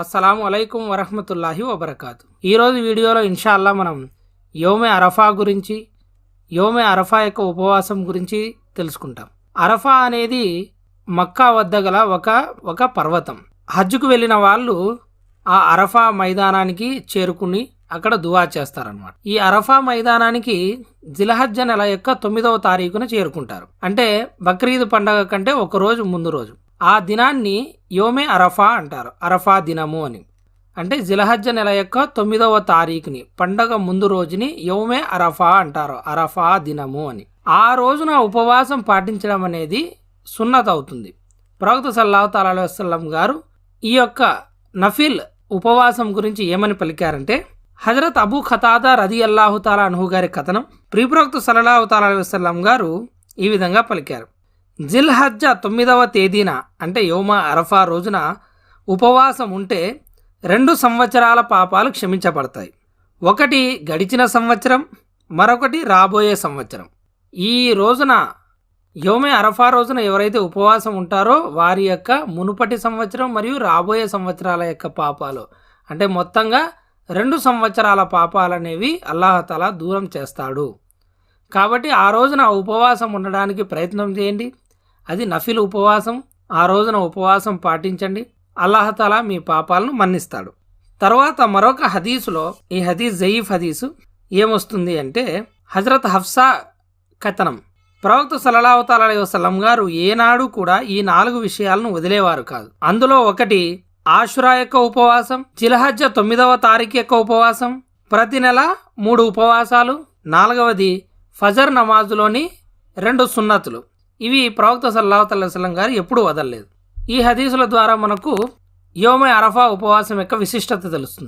అస్సలం అలైకుం వరహమతుల్లాహి వబర్కాతు. ఈరోజు వీడియోలో ఇన్షాల్లా మనం యోమే అరఫా గురించి యోమే అరఫా యొక్క ఉపవాసం గురించి తెలుసుకుంటాం. అరఫా అనేది మక్కా వద్ద గల ఒక ఒక పర్వతం. హజ్జుకు వెళ్ళిన వాళ్ళు ఆ అరఫా మైదానానికి చేరుకుని అక్కడ దువా చేస్తారనమాట ఈ అరఫా మైదానానికి జిలహజ్జ నెల యొక్క తొమ్మిదవ తారీఖున చేరుకుంటారు. అంటే బక్రీద్ పండగ కంటే ఒక రోజు ముందు రోజు. ఆ దినాన్ని యోమే అరఫా అంటారు. అరఫా దినము అని. అంటే జిలహజ్జ నెల యొక్క తొమ్మిదవ తారీఖుని పండగ ముందు రోజుని యోమే అరఫా అంటారు. అరఫా దినము అని. ఆ రోజున ఉపవాసం పాటించడం అనేది సున్నత అవుతుంది. ప్రవక్త సల్లాహు తాలా గారు ఈ యొక్క నఫిల్ ఉపవాసం గురించి ఏమని పలికారంటే హజరత్ అబూ ఖతాదా రది అల్లాహు తాలా అనుహు గారి కథనం ప్రిప్రవక్త సల్లాహు తాలా వసలం గారు ఈ విధంగా పలికారు. జిల్హజ్జ తొమ్మిదవ తేదీన అంటే యోమ అరఫా రోజున ఉపవాసం ఉంటే రెండు సంవత్సరాల పాపాలు క్షమించబడతాయి. ఒకటి గడిచిన సంవత్సరం మరొకటి రాబోయే సంవత్సరం. ఈ రోజున యోమే అరఫా రోజున ఎవరైతే ఉపవాసం ఉంటారో వారి యొక్క మునుపటి సంవత్సరం మరియు రాబోయే సంవత్సరాల యొక్క పాపాలు. అంటే మొత్తంగా రెండు సంవత్సరాల పాపాలనేవి అల్లాహతలా దూరం చేస్తాడు. కాబట్టి ఆ రోజున ఉపవాసం ఉండడానికి ప్రయత్నం చేయండి. అది నఫిల్ ఉపవాసం ఆ రోజున ఉపవాసం పాటించండి. అల్లాహతాల మీ పాపాలను మన్నిస్తాడు. తర్వాత మరొక హదీసులో ఈ హదీస్ జయీఫ్ హదీసు ఏమొస్తుంది అంటే హజరత్ హఫ్సా కథనం. ప్రవక్త సలలావతాల వసలం గారు ఏనాడు కూడా ఈ నాలుగు విషయాలను వదిలేవారు కాదు. అందులో ఒకటి ఆషురా యొక్క ఉపవాసం జిలహజ్జ తొమ్మిదవ తారీఖు యొక్క ఉపవాసం ప్రతి నెల మూడు ఉపవాసాలు నాలుగవది ఫజర్ నమాజులోని రెండు సున్నతులు. ఇవి ప్రవక్త సల్లాహు వసలం గారు ఎప్పుడూ వదలలేదు. ఈ హదీసుల ద్వారా మనకు యోమ అరఫా ఉపవాసం యొక్క విశిష్టత తెలుస్తుంది.